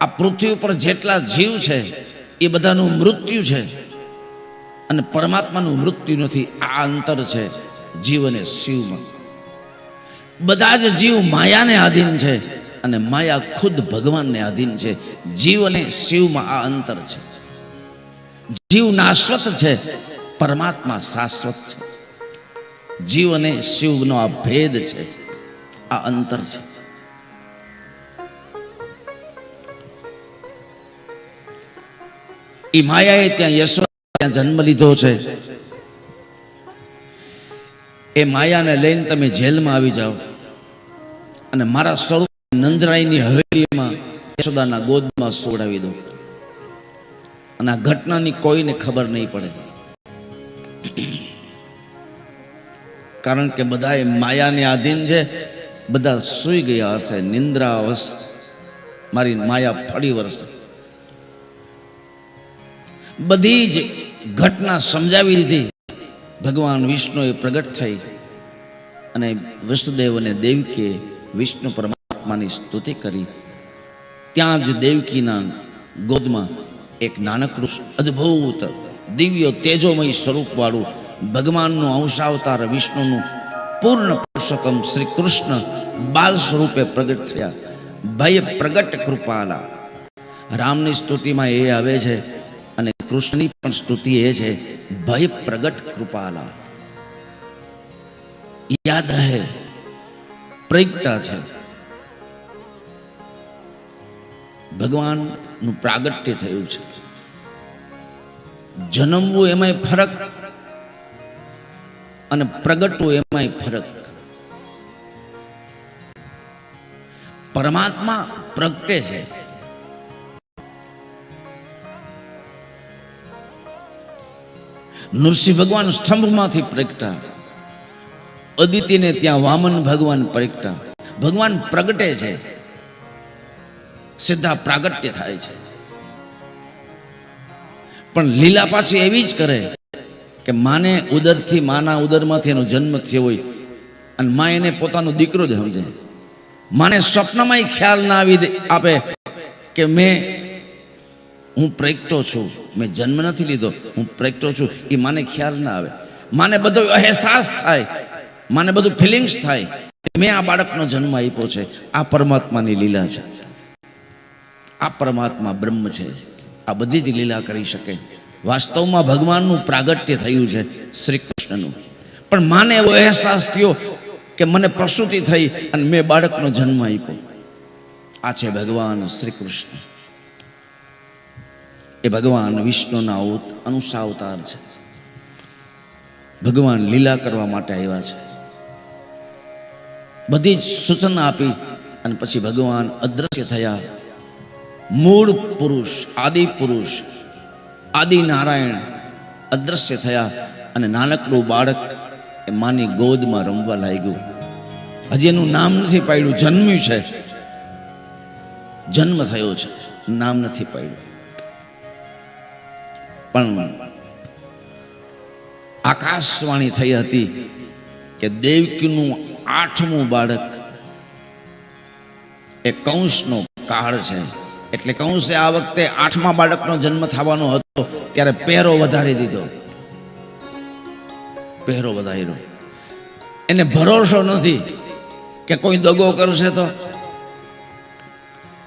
આ પૃથ્વી ઉપર જેટલા જીવ છે, એ બધાનું મૃત્યુ છે. અને પરમાત્માનું મૃત્યુ નથી, આ અંતર છે જીવ અને શિવમાં. બધા જ જીવ માયાને આધીન છે અને માયા ખુદ ભગવાનને આધીન છે. જીવ અને શિવમાં આ અંતર છે. જીવ નાશ્વત છે, પરમાત્મા શાશ્વત છે. જીવ અને શિવનો આ ભેદ છે, આ અંતર છે. એ માયાએ ત્યાં યશોદા ત્યાં જન્મ લીધો છે. એ માયાને લઈને તમે જેલમાં આવી જાઓ. અને મારા સ્વરૂપ નંદરાયની હવેલીમાં યશોદાના ગોદમાં સોડાવી દો. અને આ ઘટનાની કોઈને ખબર નહીં પડે. કારણ કે બધા એ માયાને આધીન છે. બધા સૂઈ ગયા હશે. નિંદ્રા અવસ મારી માયા ફરી વરસે. બધી જ ઘટના સમજાવી દીધી ભગવાન વિષ્ણુએ પ્રગટ થઈ અને વિષ્ણુદેવ અને દેવકીએ વિષ્ણુ પરમાત્માની સ્તુતિ કરી. ત્યાં જ દેવકીના ગોદમાં એક નાનકડું અદ્ભુત દિવ્ય તેજોમય સ્વરૂપવાળું ભગવાનનું અંશાવતાર વિષ્ણુનું પૂર્ણ પુરુષોત્તમ શ્રી કૃષ્ણ બાલ સ્વરૂપે પ્રગટ થયા. ભય પ્રગટ કૃપાલા. રામની સ્તુતિમાં એ આવે છે કૃષ્ણની પણ સ્તુતિ એ છે, ભય પ્રગટ કૃપાલા. યાદ રહે પ્રગટા છે. ભગવાનનું પ્રાગટ્ય થયું છે. જન્મવું એમાંય ફરક અને પ્રગટવું એમાંય ફરક. પરમાત્મા પ્રગટે છે. નૃસિંહ ભગવાન સ્તંભમાંથી પ્રગટા. અદિતિને ત્યાં વામન ભગવાન પ્રગટા. ભગવાન પ્રગટે છે. સીધા પ્રાગટ્ય થાય છે. પણ લીલા પાછી એવી જ કરે કે માને ઉદરથી, માના ઉદરમાંથી એનો જન્મ થયો હોય અને મા એને પોતાનો દીકરો જ સમજે. માને સ્વપ્નમાં ખ્યાલ ના આવી આપે કે મેં હું પ્રગટો છું. મેં જન્મ નથી લીધો. હું પ્રગટો છું. એ મને ખ્યાલ ના આવે. માને બધો અહેસાસ થાય. માને બધું ફિલિંગ્સ થાય. મેં આ બાળકનો જન્મ આપ્યો છે. આ પરમાત્માની લીલા છે. આ પરમાત્મા બ્રહ્મ છે. આ બધી જ લીલા કરી શકે. વાસ્તવમાં ભગવાનનું પ્રાગટ્ય થયું છે શ્રી કૃષ્ણનું પણ માને એવો અહેસાસ થયો કે મને પ્રસૂતિ થઈ અને મેં બાળકનો જન્મ આપ્યો. આ છે ભગવાન શ્રી કૃષ્ણ એ ભગવાન વિષ્ણુના અનુસાવતાર છે. ભગવાન લીલા કરવા માટે આવ્યા છે. બધી જ સૂચના આપી અને પછી ભગવાન અદ્રશ્ય થયા. મૂળ પુરુષ, આદિ પુરુષ, આદિ નારાયણ અદ્રશ્ય થયા અને નાનકડું બાળક એ માની ગોદમાં રમવા લાગ્યું. હજી એનું નામ નથી પાડ્યું, જન્મ્યું છે. જન્મ થયો છે, નામ નથી પાડ્યું. પણ આકાશવાણી થઈ હતી કે દેવકીનું આઠમું બાળક એ કંસનો કાળ છે. એટલે કંસે આ વખતે આઠમા બાળકનો જન્મ થવાનો હતો, ત્યારે પહેરો વધારી દીધો. પહેરો વધાર્યો. એને ભરોસો નથી કે કોઈ દગો કરશે તો.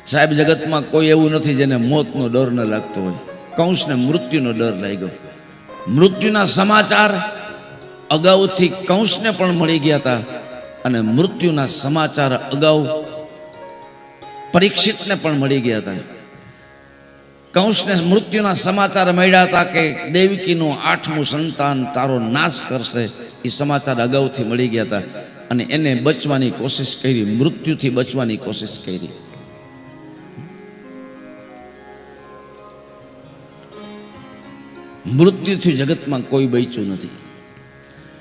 સાહેબ, જગતમાં કોઈ એવું નથી જેને મોતનો ડર ન લાગતો હોય. કૌંસને મૃત્યુનો ડર લાગ્યો. મૃત્યુના સમાચાર અગાઉથી કંસને પણ મળી ગયા હતા અને મૃત્યુના સમાચાર અગાઉ પરીક્ષિતને પણ મળી ગયા હતા. કંસને મૃત્યુના સમાચાર મળ્યા હતા કે દેવકીનું આઠમું સંતાન તારો નાશ કરશે, એ સમાચાર અગાઉથી મળી ગયા હતા અને એને બચવાની કોશિશ કરી, મૃત્યુથી બચવાની કોશિશ કરી. મૃત્યુથી જગતમાં કોઈ બચ્યું નથી.